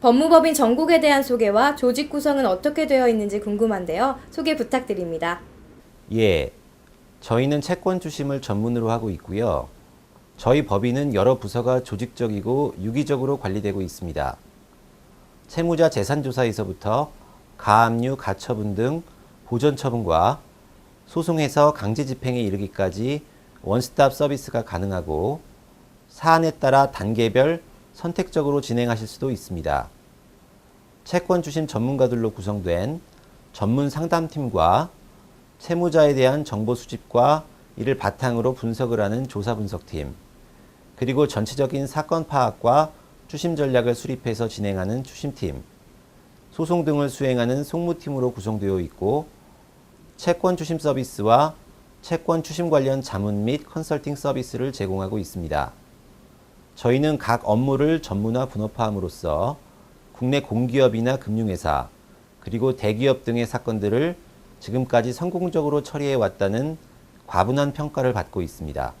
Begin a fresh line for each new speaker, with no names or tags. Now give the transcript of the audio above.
법무법인 전국에 대한 소개와 조직 구성은 어떻게 되어 있는지 궁금한데요. 소개 부탁드립니다.
예, 저희는 채권 주심을 전문으로 하고 있고요. 저희 법인은 여러 부서가 조직적이고 유기적으로 관리되고 있습니다. 채무자 재산조사에서부터 가압류, 가처분 등 보전 처분과 소송에서 강제 집행에 이르기까지 원스톱 서비스가 가능하고 사안에 따라 단계별 선택적으로 진행하실 수도 있습니다. 채권 주심 전문가들로 구성된 전문 상담팀과 채무자에 대한 정보 수집과 이를 바탕으로 분석을 하는 조사 분석팀, 그리고 전체적인 사건 파악과 추심 전략을 수립해서 진행하는 추심팀, 소송 등을 수행하는 송무팀으로 구성되어 있고, 채권 추심 서비스와 채권 추심 관련 자문 및 컨설팅 서비스를 제공하고 있습니다. 저희는 각 업무를 전문화 분업화함으로써 국내 공기업이나 금융회사, 그리고 대기업 등의 사건들을 지금까지 성공적으로 처리해 왔다는 과분한 평가를 받고 있습니다.